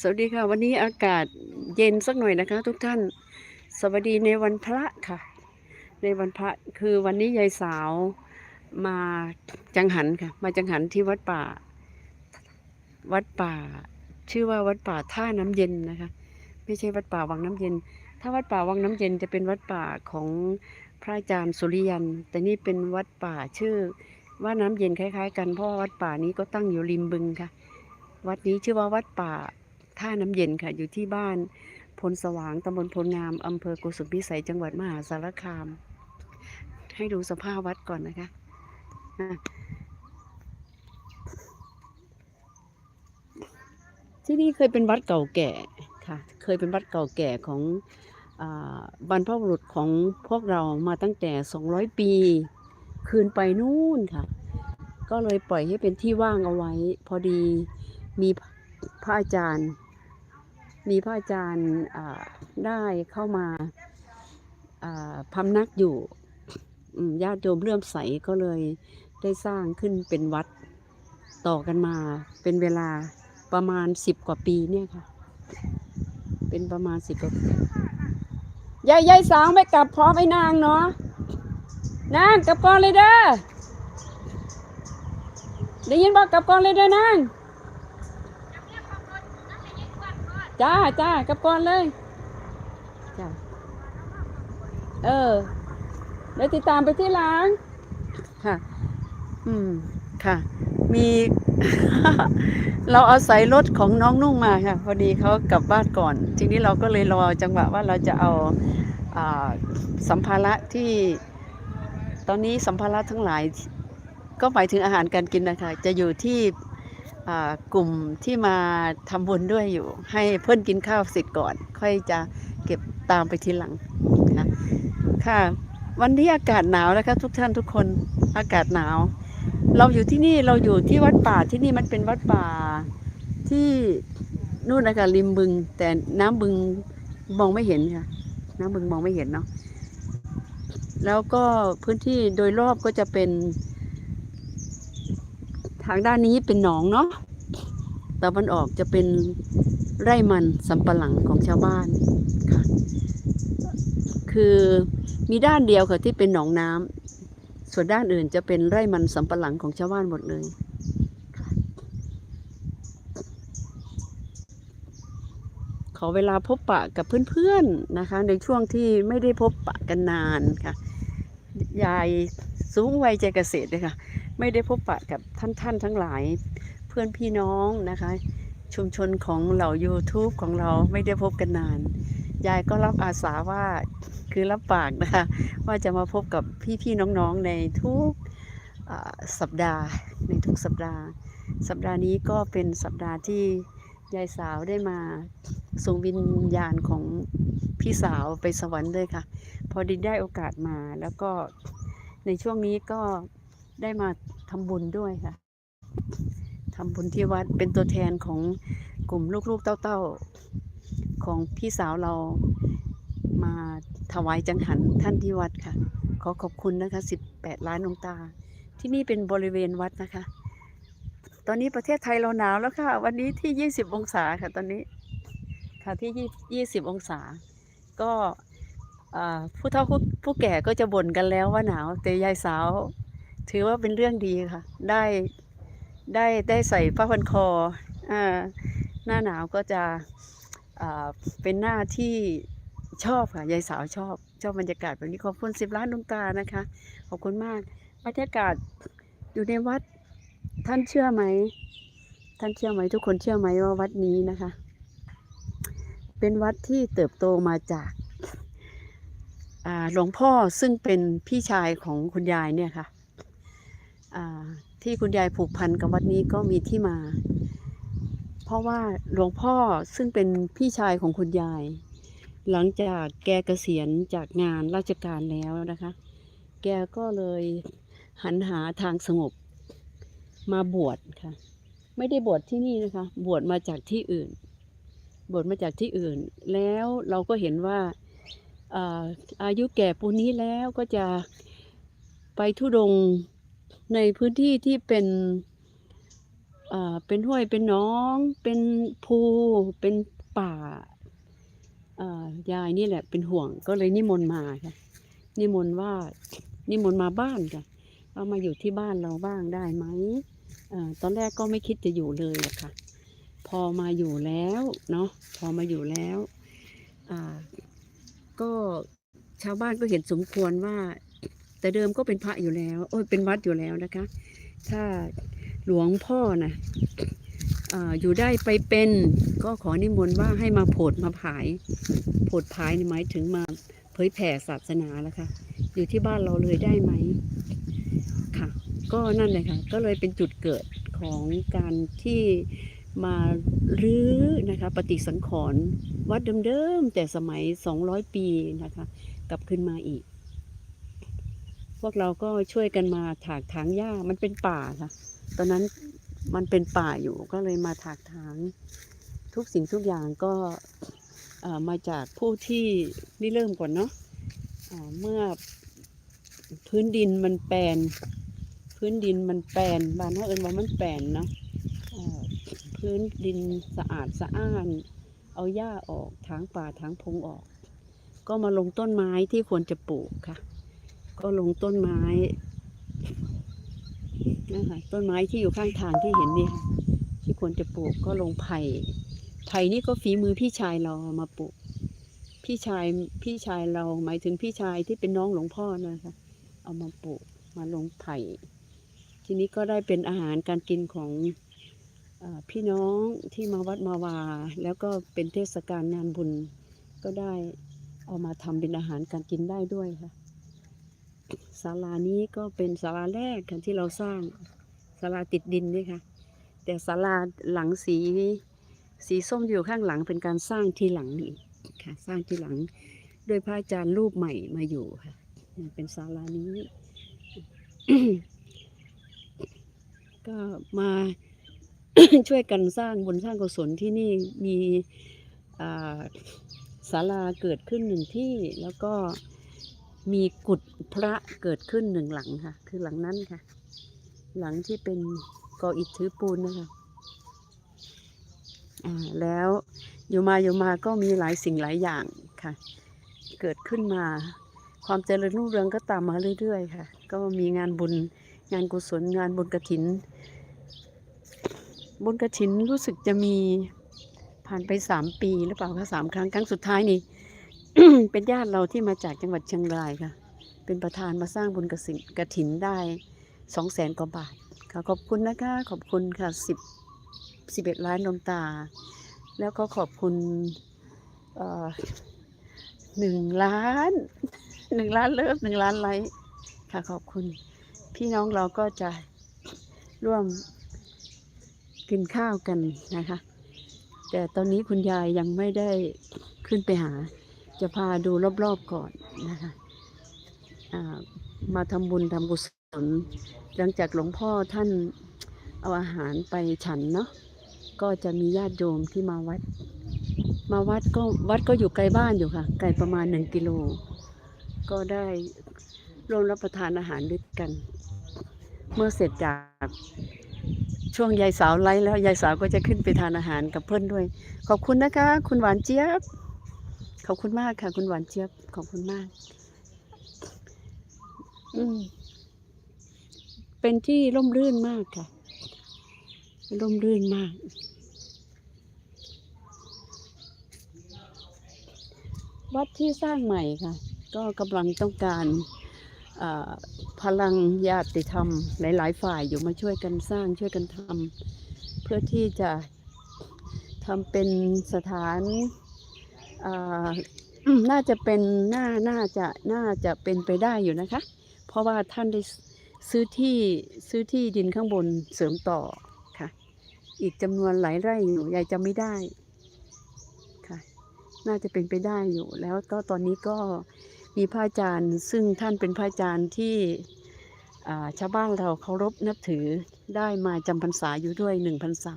สวัสดีค่ะ วันนี้อากาศเย็นสักหน่อยนะคะ ทุกท่านสวัสดีในวันพระค่ะ ในวันพระคือวันนี้ยายสาวมาจังหันค่ะ มาจังหันที่วัดป่า วัดป่า ชื่อว่าวัดป่าท่าน้ำเย็นนะคะ ไม่ใช่วัดป่าวังน้ำเย็น ถ้าวัดป่าวังน้ำเย็นจะเป็นวัดป่าของพระอาจารย์สุริยัน แต่นี่เป็นวัดป่าชื่อว่าน้ำเย็นคล้าย ๆ กันเพราะวัดป่านี้ก็ตั้งอยู่ริมบึงค่ะ วัดนี้ชื่อว่าวัดป่า ท่าน้ำเย็นค่ะ อยู่ที่บ้านพลสว่างตำบลพลงามอำเภอกุสุมพิสัยจังหวัดมหาสารคาม ให้ดูสภาพวัดก่อนนะคะที่นี่เคยเป็นวัดเก่าแก่ค่ะ เคยเป็นวัดเก่าแก่ของอบรรพบุรุษของพวกเรามาตั้งแต่ 200 ปี คืนไปนู่นค่ะ ก็เลยปล่อยให้เป็นที่ว่างเอาไว้ พอดีมีพระอาจารย์ มีพระอาจารย์ได้เข้ามาพำนักอยู่ญาติโยมเลื่อมใสก็เลยได้สร้างขึ้นเป็นวัดต่อกันมาเป็นเวลาประมาณสิบกว่าปีเนี่ยค่ะ เป็นประมาณสิบกว่าปียายยายสาวไม่กลับพร้อมไอ้นางเนาะนางกลับก่อนเลยเด้อได้ยินบอกกลับก่อนเลยเด้อนาง จ้าจ้ากลับก่อนเลยจ้าเออเดี๋ยวติดตามไปที่หลังค่ะ อืมค่ะ มี เราอาศัยรถของน้องนุ่งมาค่ะ พอดีเขากลับบ้านก่อน ทีนี้เราก็เลยรอจังหวะว่าเราจะเอาอาสัมภาระที่ ตอนนี้สัมภาระทั้งหลาย ก็หมายถึงอาหารการกินนะคะ จะอยู่ที่ กลุ่มที่มาทำบุญด้วยอยู่ ให้เพื่อนกินข้าวเสร็จก่อน ค่อยจะเก็บตามไปทีหลังนะค่ะ วันนี้อากาศหนาวนะคะทุกท่านทุกคนอากาศหนาว เราอยู่ที่นี่เราอยู่ที่วัดป่าที่นี่มันเป็นวัดป่าที่นู่นนะคะริมบึง แต่น้ำบึงมองไม่เห็นค่ะน้ำบึงมองไม่เห็นเนาะแล้วก็พื้นที่โดยรอบก็จะเป็น ทางด้านนี้เป็นหนองเนาะตะวันออกจะเป็นไร่มันสำปะหลังของชาวบ้านค่ะ คือมีด้านเดียวค่ะที่เป็นหนองน้ำส่วนด้านอื่นจะเป็นไร่มันสำปะหลังของชาวบ้านหมดเลยขอเวลาพบปะกับเพื่อนๆนะคะ ในช่วงที่ไม่ได้พบปะกันนานค่ะ ยายสูงวัยใจเกษตรเลยค่ะ ไม่ได้พบปะกับท่านท่านทั้งหลายเพื่อนพี่น้องนะคะ ชุมชนของเหล่า YouTube ของเราไม่ได้พบกันนาน ยายก็รับอาสาว่าคือรับปากนะคะว่าจะมาพบกับพี่ๆน้องๆในทุกสัปดาห์ในทุกสัปดาห์ สัปดาห์นี้ก็เป็นสัปดาห์ที่ยายสาวได้มาส่งวิญญาณของพี่สาวไปสวรรค์เลยค่ะ พอดีได้โอกาสมาแล้วก็ในช่วงนี้ก็ ได้มาทำบุญด้วยค่ะทำบุญที่วัดเป็นตัวแทนของกลุ่มลูกๆเต้าๆ ของพี่สาวเรามาถวายจังหันท่านที่วัดค่ะ ขอขอบคุณนะคะ 18 ล้านดวงตา ที่นี่เป็นบริเวณวัดนะคะ ตอนนี้ประเทศไทยเราหนาวแล้วค่ะ วันนี้ที่ 20 องศาค่ะตอนนี้ค่ะที่ 20 องศา ก็ผู้เฒ่าผู้ผู้แก่ก็จะบ่นกันแล้วว่าหนาว แต่ยายสาว ถือว่าเป็นเรื่องดีค่ะ ได้ได้ได้ใส่ผ้าพันคออ่าหน้าหนาวก็จะอ่าเป็นหน้าที่ชอบค่ะยายสาวชอบ ชอบบรรยากาศแบบนี้ขอบคุณสิบล้านดวงตานะคะ ขอบคุณมากบรรยากาศอยู่ในวัดท่านเชื่อไหม ท่านเชื่อไหมทุกคนเชื่อไหมว่าวัดนี้นะคะ เป็นวัดที่เติบโตมาจากอ่าหลวงพ่อซึ่งเป็นพี่ชายของคุณยายเนี่ยค่ะอ่า ที่คุณยายผูกพันกับวัดนี้ก็มีที่มา เพราะว่าหลวงพ่อซึ่งเป็นพี่ชายของคุณยาย หลังจากแกเกษียณจากงานราชการแล้วนะคะ แกก็เลยหันหาทางสงบมาบวชค่ะ ไม่ได้บวชที่นี่นะคะ บวชมาจากที่อื่น บวชมาจากที่อื่น แล้วเราก็เห็นว่าอาอายุแก่ปูนี้แล้วก็จะไปทุดง ในพื้นที่ที่เป็นเอ่อเป็นห้วยเป็นน้อง เป็นภูเป็นป่าเอ่อยายนี่แหละเป็นห่วงก็เลยนิมนต์มาค่ะ นิมนต์ว่านิมนต์มาบ้านค่ะเอามาอยู่ที่บ้านเราบ้างได้ไหมเอ่อตอนแรกก็ไม่คิดจะอยู่เลยอะค่ะ พอมาอยู่แล้วเนาะพอมาอยู่แล้วอ่าก็ชาวบ้านก็เห็นสมควรว่า แต่เดิมก็เป็นพระอยู่แล้ว โอ้ยเป็นวัดอยู่แล้วนะคะ ถ้าหลวงพ่อนะอาอยู่ได้ไปเป็นก็ขอนิมนต์ว่าให้มาโผดมาผายโผดผายนี่หมายถึงมาเผยแผ่ศาสนาแล้วค่ะอยู่ที่บ้านเราเลยได้ไหมค่ะ ก็นั่นเลยค่ะ ก็เลยเป็นจุดเกิดของการที่มารื้อนะคะปฏิสังขรณ์วัดเดิมๆแต่สมัย 200 ปีนะคะ กลับขึ้นมาอีก พวกเราก็ช่วยกันมาถากถางหญ้ามันเป็นป่าค่ะ ตอนนั้นมันเป็นป่าอยู่ก็เลยมาถากถางทุกสิ่งทุกอย่างก็เอ่อมาจากผู้ที่นี่เริ่มก่อนเนาะอ่าเมื่อพื้นดินมันแปลนพื้นดินมันแปลนบ้านเขาเอินว่ามันแปลนเนาะพื้นดินสะอาดสะอ้าน เอาหญ้าออกถางป่าถางพงออก ก็มาลงต้นไม้ที่ควรจะปลูกค่ะ ก็ลงต้นไม้นะคะต้นไม้ที่อยู่ข้างทางที่เห็นนี่ค่ะ ที่ควรจะปลูกก็ลงไผ่ไผ่นี่ก็ฝีมือพี่ชายเราเอามาปลูก พี่ชายพี่ชายเราหมายถึงพี่ชายที่เป็นน้องหลวงพ่อนะคะ เอามาปลูกมาลงไผ่ทีนี้ก็ได้เป็นอาหารการกินของอพี่น้องที่มาวัดมาวา แล้วก็เป็นเทศกาลงานบุญก็ได้เอามาทำเป็นอาหารการกินได้ด้วยค่ะ ศาลานี้ก็เป็นศาลาแรกค่ะที่เราสร้างศาลาติดดินนี่ค่ะ แต่ศาลาหลังสีสีส้มอยู่ข้างหลังเป็นการสร้างทีหลังอีกค่ะ สร้างทีหลังโดยพระอาจารย์รูปใหม่มาอยู่ค่ะเป็นศาลานี้ ก็มาช่วยกันสร้างบุญสร้างกุศลที่นี่มีศาลาเกิดขึ้นหนึ่งที่แล้วก็ มีกุฏพระเกิดขึ้นหนึ่งหลังค่ะ คือหลังนั้นค่ะ หลังที่เป็นกออิฐถือปูนนะคะอ่าแล้วอยู่มาอยู่มาก็มีหลายสิ่งหลายอย่างค่ะ เกิดขึ้นมา ความเจริญรุ่งเรืองก็ตามมาเรื่อย ๆ ค่ะ ก็มีงานบุญงานกุศลงานบุญกระถิน บุญกระถินรู้สึกจะมีผ่านไปสามปีหรือเปล่าคะสามครั้งครั้งสุดท้ายนี่ เป็นญาติเราที่มาจากจังหวัดเชียงรายค่ะ เป็นประธานมาสร้างบุญกระสินกระถินได้สองแสนกว่าบาทค่ะขอบคุณนะคะ ขอบคุณค่ะสิบสิบเอ็ดล้านดวงตา แล้วก็ขอบคุณเอ่อหนึ่งล้านหนึ่งล้านเลิฟหนึ่งล้านไลค์ค่ะขอบคุณ พี่น้องเราก็จะร่วมกินข้าวกันนะคะ แต่ตอนนี้คุณยายยังไม่ได้ขึ้นไปหา จะพาดูรอบๆก่อนนะคะมาทำบุญทำกุศลหลังจากหลวงพ่อท่านเอาอาหารไปฉันเนาะก็จะมีญาติโยมที่มาวัด มาวัดก็วัดก็อยู่ไกลบ้านอยู่ค่ะ ไกลประมาณหนึ่งกิโล ก็ได้ร่วมรับประทานอาหารด้วยกัน เมื่อเสร็จจากช่วงยายสาวไลฟ์แล้วยายสาวก็จะขึ้นไปทานอาหารกับเพื่อนด้วย ขอบคุณนะคะ คุณหวานเจี๊ยบ ขอบคุณมากค่ะ คุณหวานเจี๊ยบขอบคุณมาก อืมเป็นที่ร่มรื่นมากค่ะ ร่มรื่นมาก วัดที่สร้างใหม่ค่ะ ก็กำลังต้องการพลังญาติธรรม หลาย ๆ ฝ่ายอยู่มาช่วยกันสร้างช่วยกันทำเพื่อที่จะทำเป็นสถาน น่าจะเป็นน่าน่าจะน่าจะเป็นไปได้อยู่นะคะ เพราะว่าท่านได้ซื้อที่ซื้อที่ดินข้างบนเสริมต่อค่ะ อีกจำนวนหลายไร่อยู่ยายจำไม่ได้ค่ะ น่าจะเป็นไปได้อยู่ แล้วก็ตอนนี้ก็มีพระอาจารย์ ซึ่งท่านเป็นพระอาจารย์ที่ชาวบ้านเราเคารพนับถือได้มาจำพรรษาอยู่ด้วยหนึ่งพรรษา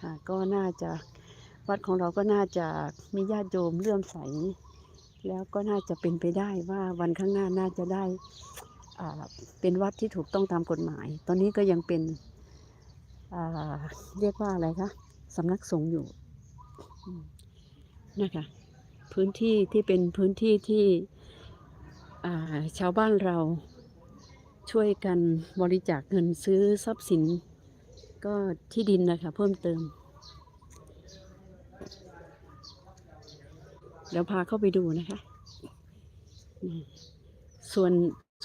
ค่ะ ก็น่าจะ วัดของเราก็น่าจะมีญาติโยมเลื่อมใส แล้วก็น่าจะเป็นไปได้ว่าวันข้างหน้าน่าจะได้เป็นวัดที่ถูกต้องตามกฎหมาย ตอนนี้ก็ยังเป็นเรียกว่าอะไรคะสำนักสงฆ์อยู่นะคะพื้นที่ที่เป็นพื้นที่ที่ชาวบ้านเราช่วยกันบริจาคเงินซื้อทรัพย์สิน ก็ที่ดินนะคะเพิ่มเติม เดี๋ยวพาเข้าไปดูนะคะ ส่วน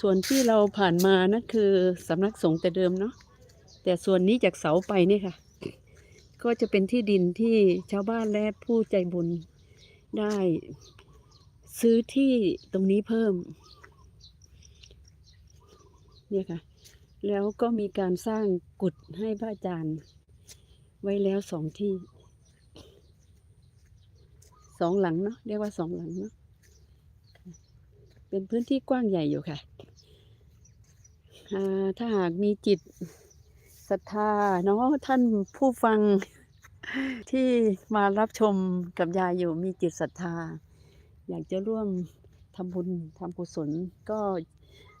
ส่วนที่เราผ่านมานั่นคือสำนักสงฆ์แต่เดิมเนาะแต่ส่วนนี้จากเสาไปเนี่ยค่ะ ก็จะเป็นที่ดินที่ชาวบ้านและผู้ใจบุญได้ซื้อที่ตรงนี้เพิ่ม เนี่ยค่ะ แล้วก็มีการสร้างกุฏให้พระอาจารย์ ไว้แล้วสองที่ สองหลังเนาะเรียกว่าสองหลังเนาะเป็นพื้นที่กว้างใหญ่อยู่ค่ะถ้าหากมีจิตศรัทธาเนาะท่านผู้ฟังที่มารับชมกับยายอยู่มีจิตศรัทธา อยากจะร่วมทำบุญทำกุศลก็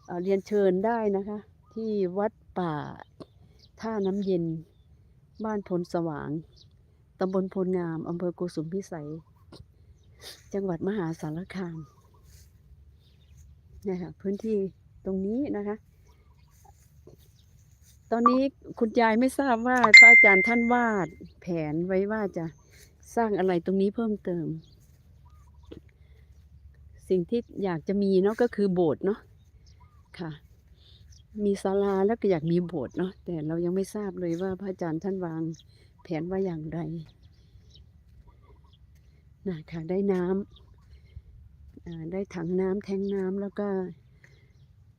เอ่อเรียนเชิญได้นะคะ ที่วัดป่าท่าน้ำเย็น บ้านพลสว่างตำบลพลงามอำเภอกุสุมพิสัย จังหวัดมหาสารคามเนี่ยค่ะพื้นที่ตรงนี้นะคะ ตอนนี้คุณยายไม่ทราบว่าพระอาจารย์ท่านวาดแผนไว้ว่าจะสร้างอะไรตรงนี้เพิ่มเติม สิ่งที่อยากจะมีเนาะก็คือโบสถ์เนาะค่ะ มีศาลาแล้วก็อยากมีโบสถ์เนาะแต่เรายังไม่ทราบเลยว่าพระอาจารย์ท่านวางแผนว่าอย่างไร นะคะได้น้ำอ่าได้ถังน้ำแทงน้ำแล้วก็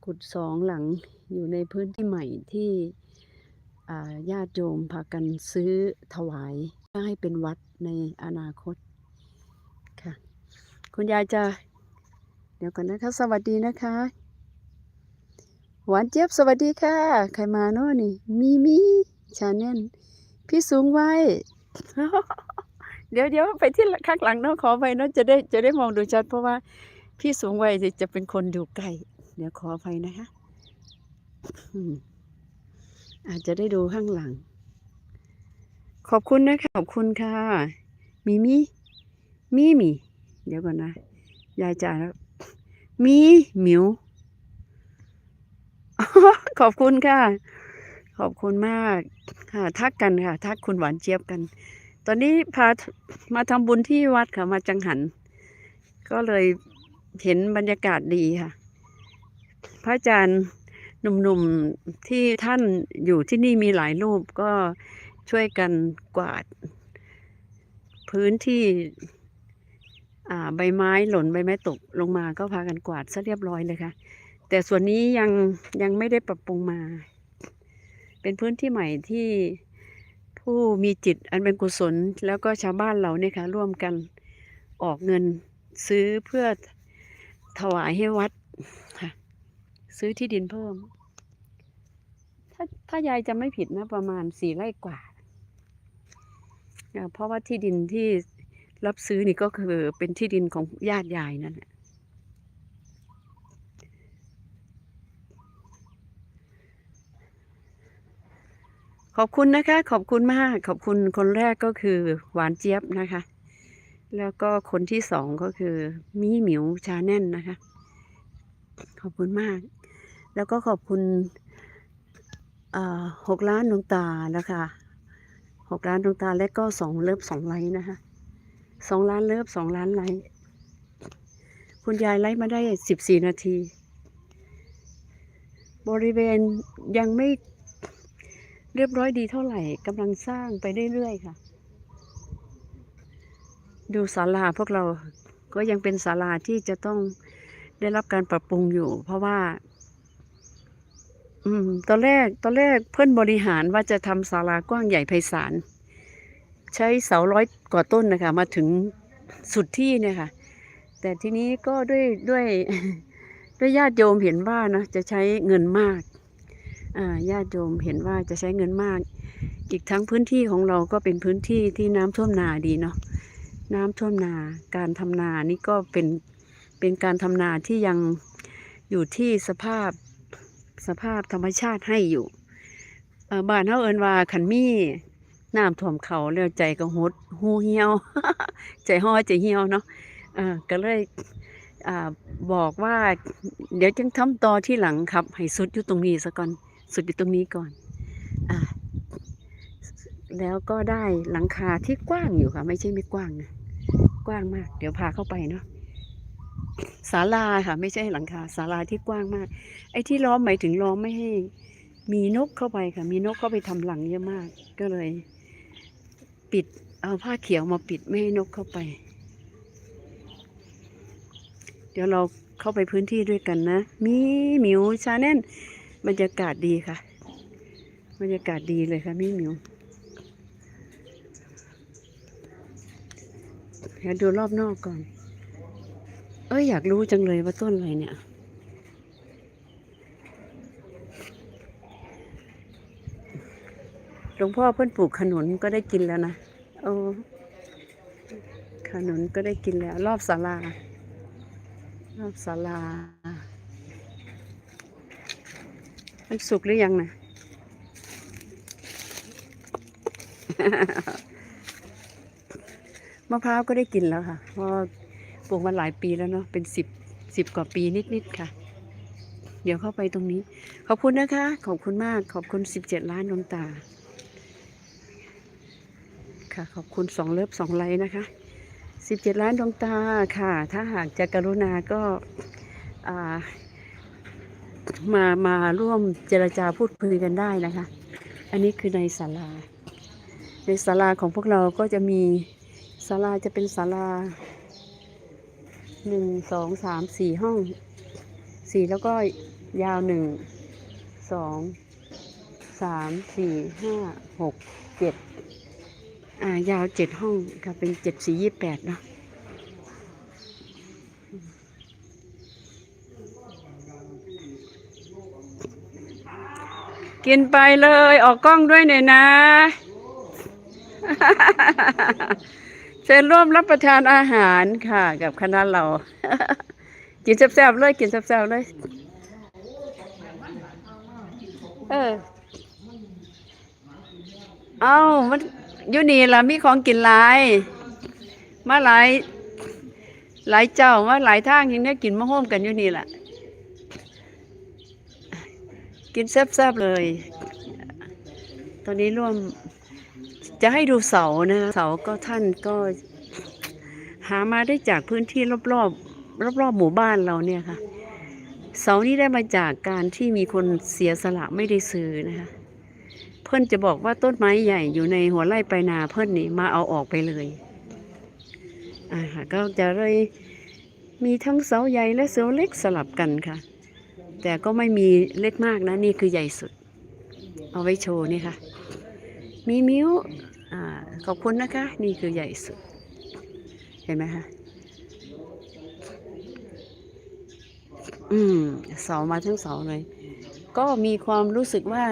กุดสองหลังอยู่ในพื้นที่ใหม่ที่ญาติโยมพากันซื้อถวายให้เป็นวัดในอนาคตค่ะ คุณยายจะ เดี๋ยวก่อนนะคะ สวัสดีนะคะ หวานเจี๊ยบสวัสดีค่ะ ใครมาเนาะนี่ มีมีชาแนลพี่สูงวัย เดี๋ยวเดี๋ยวไปที่ข้างหลังเนาะขอไปเนาะจะได้จะได้มองดูชัด เพราะว่าพี่สูงวัยจะเป็นคนดูไกลเดี๋ยวขอไปนะคะอาจจะได้ดูข้างหลัง ขอบคุณนะคะขอบคุณค่ะ มีมีมีมีเดี๋ยวก่อนนะ ยายจ่าแล้ว มีหมิว ขอบคุณค่ะ ขอบคุณมาก ค่ะ ทักกันค่ะ ทักคุณหวานเจี๊ยบกัน ตอนนี้พามาทำบุญที่วัดค่ะมาจังหัน ก็เลยเห็นบรรยากาศดีค่ะ พระอาจารย์หนุ่มๆที่ท่านอยู่ที่นี่มีหลายรูปก็ช่วยกันกวาด พื้นที่อ่าใบไม้หล่นใบไม้ตกลงมาก็พากันกวาดซะเรียบร้อยเลยค่ะ แต่ส่วนนี้ยังยังไม่ได้ปรับปรุงมา เป็นพื้นที่ใหม่ที่ ผู้มีจิตอันเป็นกุศลแล้วก็ชาวบ้านเราเนี่ยค่ะร่วมกันออกเงินซื้อเพื่อถวายให้วัดค่ะซื้อที่ดินเพิ่ม ถ้าถ้ายายจะไม่ผิดนะประมาณสี่ไร่กว่าอ่าเพราะว่าที่ดินที่รับซื้อนี่ก็คือเป็นที่ดินของญาติยายนั่นแหละ ขอบคุณนะคะ ขอบคุณมาก ขอบคุณคนแรกก็คือหวานเจี๊ยบนะคะ แล้วก็คนที่สองก็คือมี่หมิวชาแน่นนะคะ ขอบคุณมาก แล้วก็ขอบคุณหกล้านดวงตานะคะหกล้านดวงตาและก็สองเลิฟสองไลค์นะคะสองล้านเลิฟสองล้านไลค์คุณยายไลค์มาได้สิบสี่นาที บริเวณยังไม่ เรียบร้อยดีเท่าไหร่กำลังสร้างไปเรื่อยๆค่ะ ดูศาลาพวกเราก็ยังเป็นศาลาที่จะต้องได้รับการปรับปรุงอยู่ เพราะว่า อืมตอนแรกตอนแรกเพื่อนบริหารว่าจะทำศาลากว้างใหญ่ไพศาลใช้เสาร้อยกว่าต้นนะคะ มาถึงสุดที่เนี่ยค่ะ แต่ทีนี้ก็ด้วยด้วยด้วยญาติโยมเห็นว่านะจะใช้เงินมาก ญาติโยมเห็นว่าจะใช้เงินมาก อีกทั้งพื้นที่ของเราก็เป็นพื้นที่ที่น้ำท่วมนาดีเนาะน้ำท่วมนาการทำนานี่ก็เป็นเป็นการทำนาที่ยังอยู่ที่สภาพสภาพธรรมชาติให้อยู่บ้านเฮาเอินว่าคันมี่น้ำท่วมเขาแล้วใจก็หดหูเหี่ยว ใจฮ้อใจเหี่ยวเนาะก็เลยอ่าบอกว่า เดี๋ยวจึงทำต่อที่หลังครับ ให้สุดอยู่ตรงนี้ซะก่อน สุดอยู่ตรงนี้ก่อนอ่าแล้วก็ได้หลังคาที่กว้างอยู่ค่ะ ไม่ใช่ไม่กว้างนะกว้างมาก เดี๋ยวพาเข้าไปเนาะศาลาค่ะ ไม่ใช่หลังคาศาลาที่กว้างมาก ไอ้ที่ล้อมหมายถึงล้อมไม่ให้ มีนกเข้าไปค่ะ มีนกเข้าไปทำหลังเยอะมาก ก็เลย ปิดเอาผ้าเขียวมาปิดไม่ให้นกเข้าไป เดี๋ยวเราเข้าไปพื้นที่ด้วยกันนะ มีหมิวชาแนน บรรยากาศดีค่ะ บรรยากาศดีเลยค่ะมีหมิวเดี๋ยวดูรอบนอกก่อน เอ้ยอยากรู้จังเลยว่าต้นอะไรเนี่ย หลวงพ่อเพิ่อนปลูกขนุนก็ได้กินแล้วนะ โอ้ขนุนก็ได้กินแล้ว รอบศาลารอบศาลา มันสุกหรือยังนะมะพร้าวก็ได้กินแล้วค่ะ เพราะปลูกมาหลายปีแล้วเนาะ เป็นสิบสิบกว่าปีนิดๆค่ะ เดี๋ยวเข้าไปตรงนี้ ขอบคุณนะคะ ขอบคุณมาก ขอบคุณสิบเจ็ดล้านดวงตา ค่ะ ขอบคุณสองเลิฟสองไลค์นะคะสิบเจ็ดล้านดวงตาค่ะ ถ้าหากจะกรุณาก็อ่า มามาร่วมเจรจาพูดคุยกันได้นะคะ อันนี้คือในศาลา ในศาลาของพวกเราก็จะมีศาลาจะเป็นศาลาหนึ่งสองสามสี่ห้องสี่แล้วก็ยาวหนึ่งสองสามสี่ห้าหกเจ็ดอ่ายาวเจ็ดห้องค่ะเป็นเจ็ดสี่ยี่แปดเนาะ กินไปเลย ออกกล้องด้วยหน่อยนะ เชิญร่วมรับประทานอาหารค่ะ กับคณะเรา กินแซ่บๆเลย กินแซ่บๆเลย เออ เอามันอยู่นี่ล่ะมีของกินหลาย มาหลาย หลายเจ้ามาหลายทางยังได้กินมาโฮมกันอยู่นี่ล่ะ กินแซ่บๆเลย ตอนนี้ร่วมจะให้ดูเสานะเสาก็ท่านก็หามาได้จากพื้นที่รอบๆรอบๆหมู่บ้านเราเนี่ยค่ะ เสานี้ได้มาจากการที่มีคนเสียสละไม่ได้ซื้อนะคะ เพื่อนจะบอกว่าต้นไม้ใหญ่อยู่ในหัวไร่ไปลายนาเพื่อนนี่มาเอาออกไปเลยอ่าก็จะเลยมีทั้งเสาใหญ่และเสาเล็กสลับกันค่ะ แต่ก็ไม่มีเล็กมากนะ นี่คือใหญ่สุด เอาไว้โชว์นี่ค่ะ มีมิ้วอขอบคุณนะคะ นี่คือใหญ่สุด เห็นไหมคะอืมเสามาทั้งเสาเลย ก็มีความรู้สึกว่า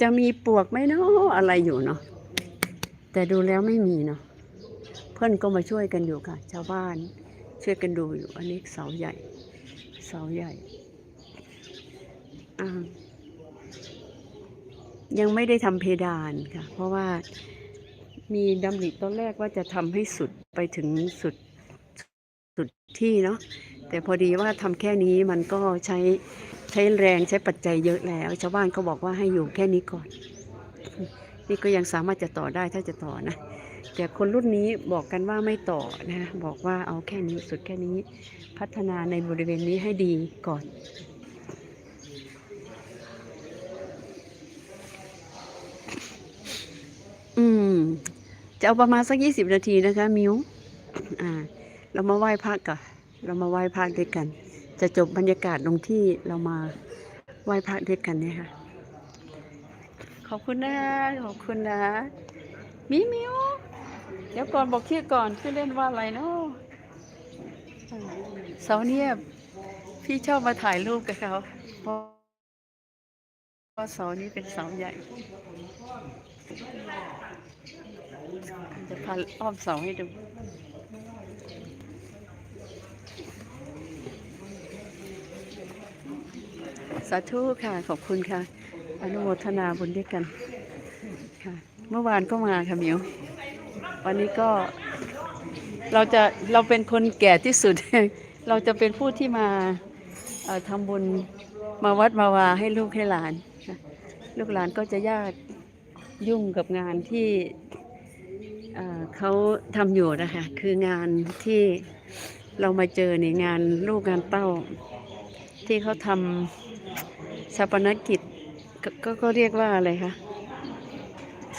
จะมีปวกไหมเนาะอะไรอยู่เนาะแต่ดูแล้วไม่มีเนาะเพื่อนก็มาช่วยกันอยู่ค่ะ ชาวบ้าน ช่วยกันดูอยู่ อันนี้เสาใหญ่ เสาใหญ่ ยังไม่ได้ทำเพดานค่ะ เพราะว่ามีดำริตอนแรกว่าจะทำให้สุดไปถึงสุดสุดที่เนาะ แต่พอดีว่าทำแค่นี้มันก็ใช้ใช้แรงใช้ปัจจัยเยอะแล้ว ชาวบ้านก็บอกว่าให้อยู่แค่นี้ก่อน นี่ก็ยังสามารถจะต่อได้ถ้าจะต่อนะ แต่คนรุ่นนี้บอกกันว่าไม่ต่อนะบอกว่าเอาแค่นี้สุดแค่นี้ พัฒนาในบริเวณนี้ให้ดีก่อนอืมจะเอาประมาณสักยี่สิบนาทีนะคะ มิวอ่า เรามาไหว้พระก่อนเรามาไหว้พระด้วยกัน จะจบบรรยากาศตรงที่เรามาไหว้พระด้วยกันเนี่ยค่ะ ขอบคุณนะ ขอบคุณนะ มิมิว เดี๋ยวก่อนบอกชื่อก่อนชื่อเล่นว่าอะไรเนาะเสาเนี่ยพี่ชอบมาถ่ายรูปกับเขาเพราะเพราเสานี้เป็นเสาใหญ่ จะพาอ้อมเสาให้ดูสาธุค่ะ ขอบคุณค่ะ อนุโมทนาบุญด้วยกันค่ะ เมื่อวานก็มาค่ะมิว วันนี้ก็เราจะเราเป็นคนแก่ที่สุด เราจะเป็นผู้ที่มาทำบุญมาวัดมาวาให้ลูกให้หลาน ลูกหลานก็จะยากยุ่งกับงานที่เเขาทำอยู่นะคะคืองานที่เรามาเจอในงานลูกงานเต้า ที่เขาทำชาปนกิจกก็ก็เรียกว่าอะไรคะ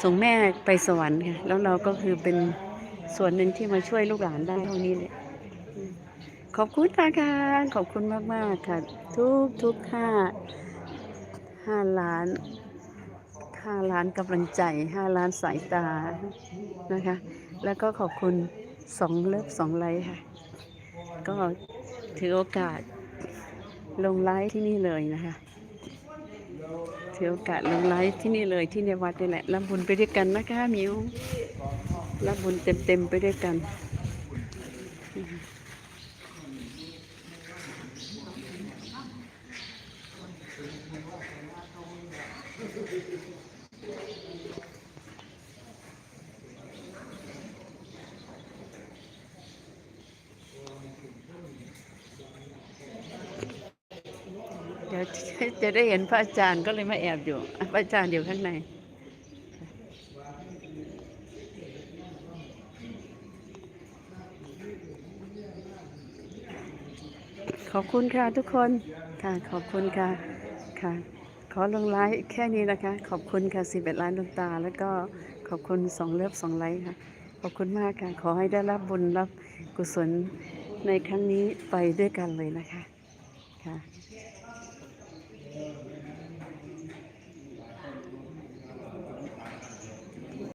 ส่งแม่ไปสวรรค์ค่ะ แล้วเราก็คือเป็นส่วนหนึ่งที่มาช่วยลูกหลานได้เท่านี้เลยขอบคุณค่ะค่ะขอบคุณมากๆค่ะ ทุกทุกห้าห้าล้านห้าล้านกำลังใจห้าล้านสายตานะคะ แล้วก็ขอบคุณสองเลิฟสองไลค์ค่ะ ก็ถือโอกาสลงไลฟ์ที่นี่เลยนะคะ ถือโอกาสลงไลฟ์ที่นี่เลยที่ในวัดนี่แหละรับบุญไปด้วยกันนะคะมิวรับบุญเต็มๆไปด้วยกัน เดี๋ยวจะได้เห็นพระอาจารย์ก็เลยมาแอบอยู่ พระอาจารย์อยู่ข้างใน ขอบคุณค่ะทุกคนค่ะขอบคุณค่ะค่ะ ขอลงไลค์แค่นี้นะคะ ขอบคุณค่ะสิบเอ็ดล้านดวงตา แล้วก็ขอบคุณสองเลิฟสองไลค์ค่ะ ขอบคุณมากค่ะ ขอให้ได้รับบุญรับกุศลในครั้งนี้ไปด้วยกันเลยนะคะค่ะ